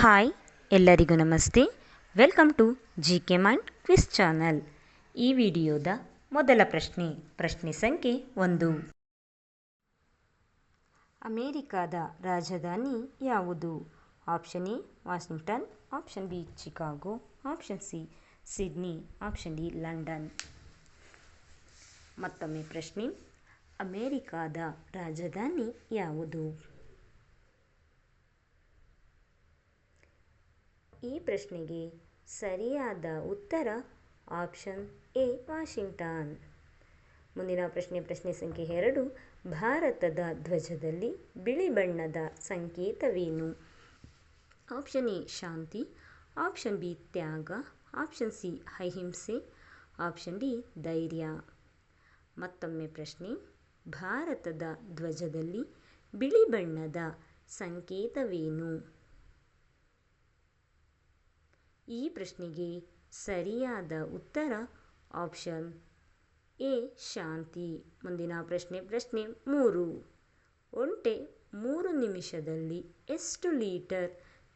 Hi, ಎಲ್ಲರಿಗೂ ನಮಸ್ತೆ. Welcome to G K mind quiz channel ಈ ವಿಡಿಯೋದ ಮೊದಲ ಪ್ರಶ್ನೆ ಪ್ರಶ್ನೆ ಸಂಖ್ಯೆ ಒಂದು. ಅಮೇರಿಕಾದ ರಾಜಧಾನಿ ಯಾವುದು? Option A, Washington, option B, Chicago, option C, Sydney, option D, London. ಮತ್ತೊಮ್ಮೆ ಪ್ರಶ್ನೆ, ಅಮೇರಿಕಾದ ರಾಜಧಾನಿ ಯಾವುದು? ಈ ಪ್ರಶ್ನೆಗೆ ಸರಿಯಾದ ಉತ್ತರ ಆಪ್ಷನ್ ಎ, ವಾಷಿಂಗ್ಟನ್. ಮುಂದಿನ ಪ್ರಶ್ನೆ ಪ್ರಶ್ನೆ ಸಂಖ್ಯೆ ಎರಡು, ಭಾರತದ ಧ್ವಜದಲ್ಲಿ ಬಿಳಿ ಬಣ್ಣದ ಸಂಕೇತವೇನು? ಆಪ್ಷನ್ ಎ, ಶಾಂತಿ. ಆಪ್ಷನ್ ಬಿ, ತ್ಯಾಗ. ಆಪ್ಷನ್ ಸಿ, ಅಹಿಂಸೆ. ಆಪ್ಷನ್ ಡಿ, ಧೈರ್ಯ. ಮತ್ತೊಮ್ಮೆ ಪ್ರಶ್ನೆ, ಭಾರತದ ಧ್ವಜದಲ್ಲಿ ಬಿಳಿ ಬಣ್ಣದ ಸಂಕೇತವೇನು? ಈ ಪ್ರಶ್ನೆಗೆ ಸರಿಯಾದ ಉತ್ತರ ಆಪ್ಷನ್ ಎ, ಶಾಂತಿ. ಮುಂದಿನ ಪ್ರಶ್ನೆ ಪ್ರಶ್ನೆ ಮೂರು. ಒಂಟೆ ಮೂರು ನಿಮಿಷದಲ್ಲಿ ಎಷ್ಟು ಲೀಟರ್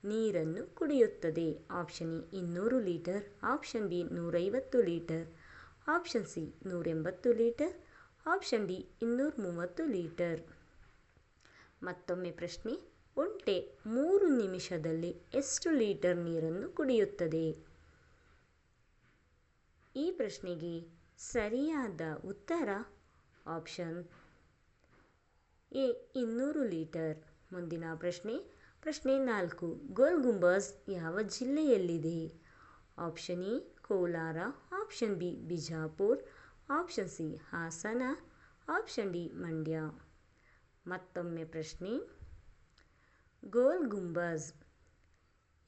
ನೀರನ್ನು ಕುಡಿಯುತ್ತದೆ? ಆಪ್ಷನ್ ಎ ಇನ್ನೂರು ಲೀಟರ್ ಆಪ್ಷನ್ ಬಿ ನೂರೈವತ್ತು ಲೀಟರ್ ಆಪ್ಷನ್ ಸಿ ನೂರೆಂಬತ್ತು ಲೀಟರ್ ಆಪ್ಷನ್ ಡಿ ಇನ್ನೂರ ಮೂವತ್ತು ಲೀಟರ್. ಮತ್ತೊಮ್ಮೆ ಪ್ರಶ್ನೆ ಒಂಟೆ ಮೂರು ನಿಮಿಷದಲ್ಲಿ ಎಷ್ಟು ಲೀಟರ್ ನೀರನ್ನು ಕುಡಿಯುತ್ತದೆ? ಈ ಪ್ರಶ್ನೆಗೆ ಸರಿಯಾದ ಉತ್ತರ ಆಪ್ಷನ್ ಎ, ಇನ್ನೂರು ಲೀಟರ್. ಮುಂದಿನ ಪ್ರಶ್ನೆ ಪ್ರಶ್ನೆ ನಾಲ್ಕು ಗೋಲ್ ಯಾವ ಜಿಲ್ಲೆಯಲ್ಲಿದೆ? Option A, Kolar, option B, Bijapur, option C, Hassan, option D, Mandya. ಮತ್ತೊಮ್ಮೆ ಪ್ರಶ್ನೆ ಗೋಲ್ ಗುಂಬಜ್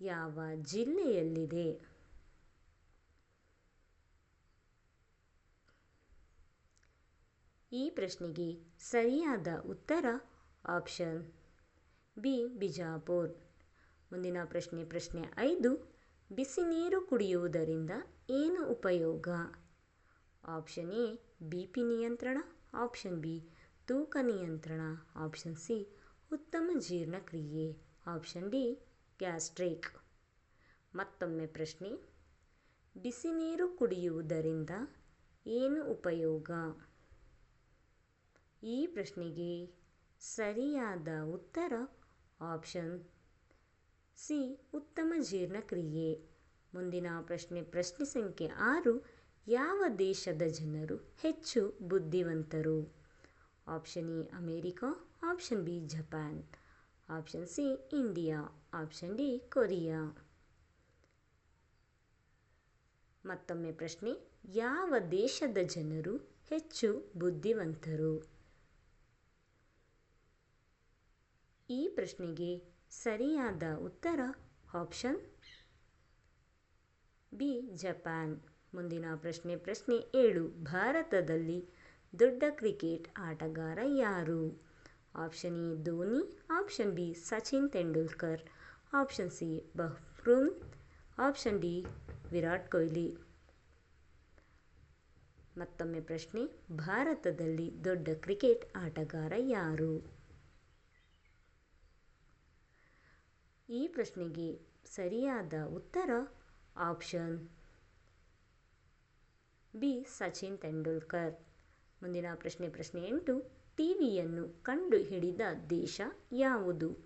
ಯಾವ ಜಿಲ್ಲೆಯಲ್ಲಿದೆ? ಈ ಪ್ರಶ್ನೆಗೆ ಸರಿಯಾದ ಉತ್ತರ ಆಪ್ಷನ್ ಬಿ, ಬಿಜಾಪುರ್. ಮುಂದಿನ ಪ್ರಶ್ನೆ ಪ್ರಶ್ನೆ ಐದು, ಬಿಸಿ ನೀರು ಕುಡಿಯುವುದರಿಂದ ಏನು ಉಪಯೋಗ? ಆಪ್ಷನ್ ಎ, ಬಿ ಪಿ ನಿಯಂತ್ರಣ, ಆಪ್ಷನ್ ಬಿ, ತೂಕ ನಿಯಂತ್ರಣ, ಆಪ್ಷನ್ ಸಿ ಉತ್ತಮ ಜೀರ್ಣಕ್ರಿಯೆ ಆಪ್ಷನ್ ಡಿ ಗ್ಯಾಸ್ಟ್ರಿಕ್ ಮತ್ತೊಮ್ಮೆ ಪ್ರಶ್ನೆ. ಬಿಸಿ ನೀರು ಕುಡಿಯುವುದರಿಂದ ಏನು ಉಪಯೋಗ? ಈ ಪ್ರಶ್ನೆಗೆ ಸರಿಯಾದ ಉತ್ತರ ಆಪ್ಷನ್ ಸಿ ಉತ್ತಮ ಜೀರ್ಣಕ್ರಿಯೆ. ಮುಂದಿನ ಪ್ರಶ್ನೆ ಪ್ರಶ್ನೆ ಸಂಖ್ಯೆ ಆರು. ಯಾವ ದೇಶದ ಜನರು ಹೆಚ್ಚು ಬುದ್ಧಿವಂತರು? Option A America. Option B Japan option C India option D Korea ಮತ್ತೊಮ್ಮೆ ಪ್ರಶ್ನೆ, ಯಾವ ದೇಶದ ಜನರು ಹೆಚ್ಚು ಬುದ್ಧಿವಂತರು? ಈ ಪ್ರಶ್ನೆಗೆ ಸರಿಯಾದ ಉತ್ತರ ಆಪ್ಷನ್ ಬಿ ಜಪಾನ್ ಮುಂದಿನ ಪ್ರಶ್ನೆ ಪ್ರಶ್ನೆ ಏಳು. ಭಾರತದಲ್ಲಿ ದೊಡ್ಡ ಕ್ರಿಕೆಟ್ ಆಟಗಾರ ಯಾರು? Option A Dhoni option B Sachin Tendulkar option C ಬಹ್ರೂನ್ option D Virat Kohli ಮತ್ತೊಮ್ಮೆ ಪ್ರಶ್ನೆ, ಭಾರತದಲ್ಲಿ ದೊಡ್ಡ ಕ್ರಿಕೆಟ್ ಆಟಗಾರ ಯಾರು? ಈ ಪ್ರಶ್ನೆಗೆ ಸರಿಯಾದ ಉತ್ತರ ಆಪ್ಷನ್ ಬಿ ಸಚಿನ್ ತೆಂಡೂಲ್ಕರ್ ಮುಂದಿನ ಪ್ರಶ್ನೆ ಪ್ರಶ್ನೆ ಎಂಟು. ಟಿವಿಯನ್ನು ಕಂಡುಹಿಡಿದ ದೇಶ ಯಾವುದು?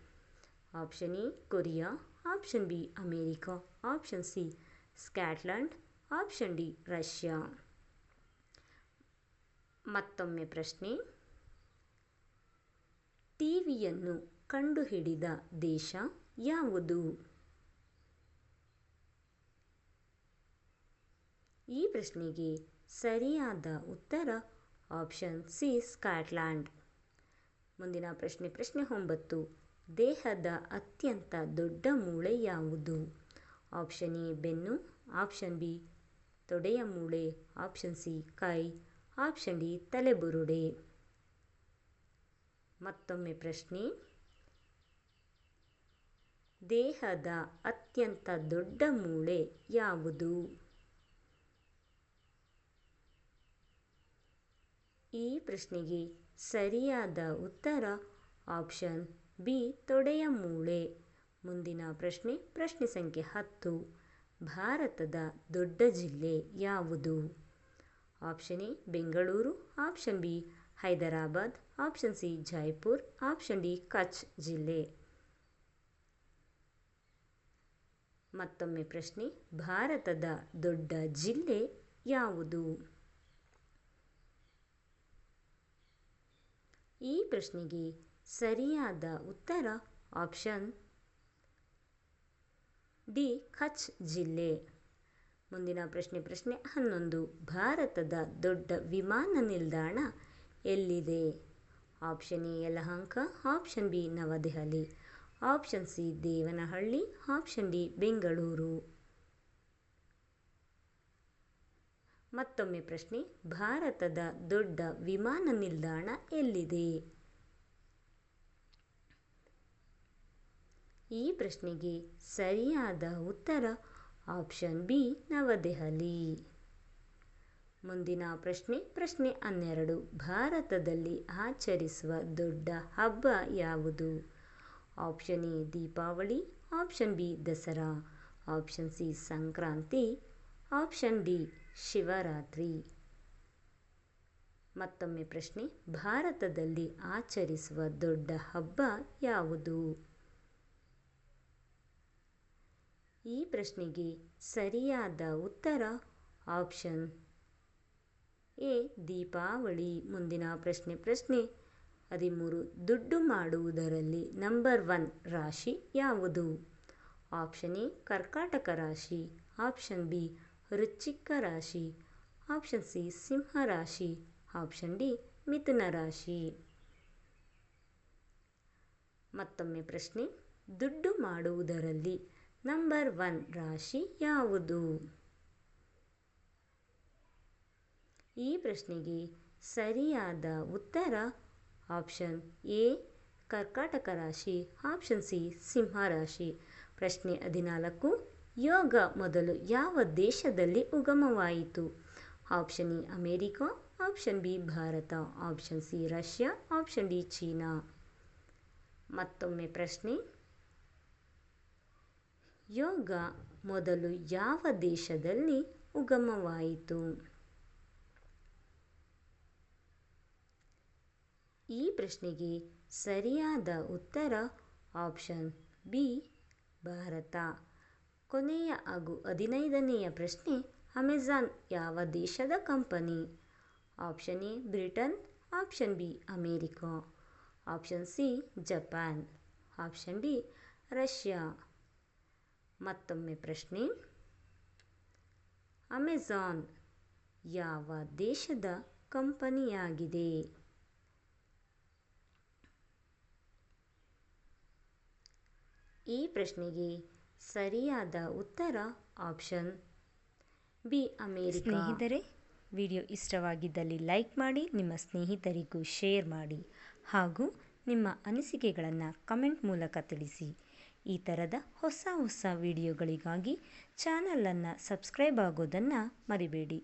Option A, Korea. Option B, America. Option C Scotland option D, Russia. ಮತ್ತೊಮ್ಮೆ ಪ್ರಶ್ನೆ. ಟಿವಿಯನ್ನು ಕಂಡುಹಿಡಿದ ದೇಶ ಯಾವುದು? ಈ ಪ್ರಶ್ನೆಗೆ ಸರಿಯಾದ ಉತ್ತರ ಆಪ್ಷನ್ ಸಿ ಸ್ಕಾಟ್ಲ್ಯಾಂಡ್ ಮುಂದಿನ ಪ್ರಶ್ನೆ ಪ್ರಶ್ನೆ ಒಂಬತ್ತು. ದೇಹದ ಅತ್ಯಂತ ದೊಡ್ಡ ಮೂಳೆ ಯಾವುದು? ಆಪ್ಷನ್ ಎ ಬೆನ್ನು. ಆಪ್ಷನ್ ಬಿ ತೊಡೆಯ ಮೂಳೆ. ಆಪ್ಷನ್ ಸಿ ಕೈ. ಆಪ್ಷನ್ ಡಿ ತಲೆಬುರುಡೆ. ಮತ್ತೊಮ್ಮೆ ಪ್ರಶ್ನೆ. ದೇಹದ ಅತ್ಯಂತ ದೊಡ್ಡ ಮೂಳೆ ಯಾವುದು? ಈ ಪ್ರಶ್ನೆಗೆ ಸರಿಯಾದ ಉತ್ತರ ಆಪ್ಷನ್ ಬಿ, ತೊಡೆಯ ಮೂಳೆ. ಮುಂದಿನ ಪ್ರಶ್ನೆ ಪ್ರಶ್ನೆ ಸಂಖ್ಯೆ ಹತ್ತು. ಭಾರತದ ದೊಡ್ಡ ಜಿಲ್ಲೆ ಯಾವುದು? Option A, Bengaluru. Option B, Hyderabad. Option C, Jaipur. Option D, Kutch ಜಿಲ್ಲೆ. ಮತ್ತೊಮ್ಮೆ ಪ್ರಶ್ನೆ, ಭಾರತದ ದೊಡ್ಡ ಜಿಲ್ಲೆ ಯಾವುದು? ಈ ಪ್ರಶ್ನೆಗೆ ಸರಿಯಾದ ಉತ್ತರ ಆಪ್ಷನ್ ಡಿ, ಕಚ್ ಜಿಲ್ಲೆ. ಮುಂದಿನ ಪ್ರಶ್ನೆ ಪ್ರಶ್ನೆ ಹನ್ನೊಂದು. ಭಾರತದ ದೊಡ್ಡ ವಿಮಾನ ನಿಲ್ದಾಣ ಎಲ್ಲಿದೆ? Option A, Yelahanka. Option B, New Delhi. Option C, Devanahalli. Option D, Bengaluru. ಮತ್ತೊಮ್ಮೆ ಪ್ರಶ್ನೆ, ಭಾರತದ ದೊಡ್ಡ ವಿಮಾನ ನಿಲ್ದಾಣ ಎಲ್ಲಿದೆ? ಈ ಪ್ರಶ್ನೆಗೆ ಸರಿಯಾದ ಉತ್ತರ ಆಪ್ಷನ್ ಬಿ, ನವದೆಹಲಿ. ಮುಂದಿನ ಪ್ರಶ್ನೆ ಪ್ರಶ್ನೆ ಹನ್ನೆರಡು, ಭಾರತದಲ್ಲಿ ಆಚರಿಸುವ ದೊಡ್ಡ ಹಬ್ಬ ಯಾವುದು? Option A, Deepavali, option B, Dasara, option C, Sankranti, option D Shivaratri. ಮತ್ತೊಮ್ಮೆ ಪ್ರಶ್ನೆ, ಭಾರತದಲ್ಲಿ ಆಚರಿಸುವ ದೊಡ್ಡ ಹಬ್ಬ ಯಾವುದು? ಈ ಪ್ರಶ್ನೆಗೆ ಸರಿಯಾದ ಉತ್ತರ, ಆಪ್ಷನ್ ಎ, ದೀಪಾವಳಿ. ಮುಂದಿನ ಪ್ರಶ್ನೆ ಪ್ರಶ್ನೆ ಹದಿಮೂರು, ದುಡ್ಡು ಮಾಡುವುದರಲ್ಲಿ ನಂಬರ್ ಒನ್ ರಾಶಿ ಯಾವುದು? ಆಪ್ಷನ್ ಎ, ಕರ್ಕಾಟಕ ರಾಶಿ. ಆಪ್ಷನ್ ಬಿ ವೃಶ್ಚಿಕ ರಾಶಿ. ಆಪ್ಷನ್ ಸಿ, ಸಿಂಹ ರಾಶಿ. ಆಪ್ಷನ್ ಡಿ, ಮಿಥುನ ರಾಶಿ. ಮತ್ತೊಮ್ಮೆ ಪ್ರಶ್ನೆ. ದುಡ್ಡು ಮಾಡುವುದರಲ್ಲಿ ನಂಬರ್ ಒನ್ ರಾಶಿ ಯಾವುದು? ಈ ಪ್ರಶ್ನೆಗೆ ಸರಿಯಾದ ಉತ್ತರ ಆಪ್ಷನ್ ಎ, ಕರ್ಕಾಟಕ ರಾಶಿ. ಆಪ್ಷನ್ ಸಿ, ಸಿಂಹ ರಾಶಿ. ಪ್ರಶ್ನೆ ಹದಿನಾಲ್ಕು ಯೋಗ ಮೊದಲು ಯಾವ ದೇಶದಲ್ಲಿ ಉಗಮವಾಯಿತು? Option E America. Option B, Bharat. Option C, Russia. Option D, China. ಮತ್ತೊಮ್ಮೆ ಪ್ರಶ್ನೆ. ಯೋಗ ಮೊದಲು ಯಾವ ದೇಶದಲ್ಲಿ ಉಗಮವಾಯಿತು? ಈ ಪ್ರಶ್ನೆಗೆ ಸರಿಯಾದ ಉತ್ತರ ಆಪ್ಷನ್ ಬಿ, ಭಾರತ. ಕೊನೆಯ ಹಾಗೂ ಹದಿನೈದನೆಯ ಪ್ರಶ್ನೆ, ಅಮೆಜಾನ್ ಯಾವ ದೇಶದ company? Option A, Britain, option B, America, option C, Japan, option D, Russia. ಮತ್ತೊಮ್ಮೆ ಪ್ರಶ್ನೆ, ಅಮೆಜಾನ್ ಯಾವ ದೇಶದ ಕಂಪನಿಯಾಗಿದೆ? ಈ ಪ್ರಶ್ನೆಗೆ ಸರಿಯಾದ ಉತ್ತರ ಆಪ್ಷನ್ ಬಿ, ಅಮೇರಿಕಾ. ಸ್ನೇಹಿತರೆ, ವಿಡಿಯೋ ಇಷ್ಟವಾಗಿದ್ದಲ್ಲಿ ಲೈಕ್ ಮಾಡಿ, ನಿಮ್ಮ ಸ್ನೇಹಿತರಿಗೂ ಶೇರ್ ಮಾಡಿ ಹಾಗೂ ನಿಮ್ಮ ಅನಿಸಿಕೆಗಳನ್ನು ಕಮೆಂಟ್ ಮೂಲಕ ತಿಳಿಸಿ. ಈ ಥರದ ಹೊಸ ಹೊಸ ವಿಡಿಯೋಗಳಿಗಾಗಿ ಚಾನಲನ್ನು ಸಬ್ಸ್ಕ್ರೈಬ್ ಆಗೋದನ್ನು ಮರಿಬೇಡಿ.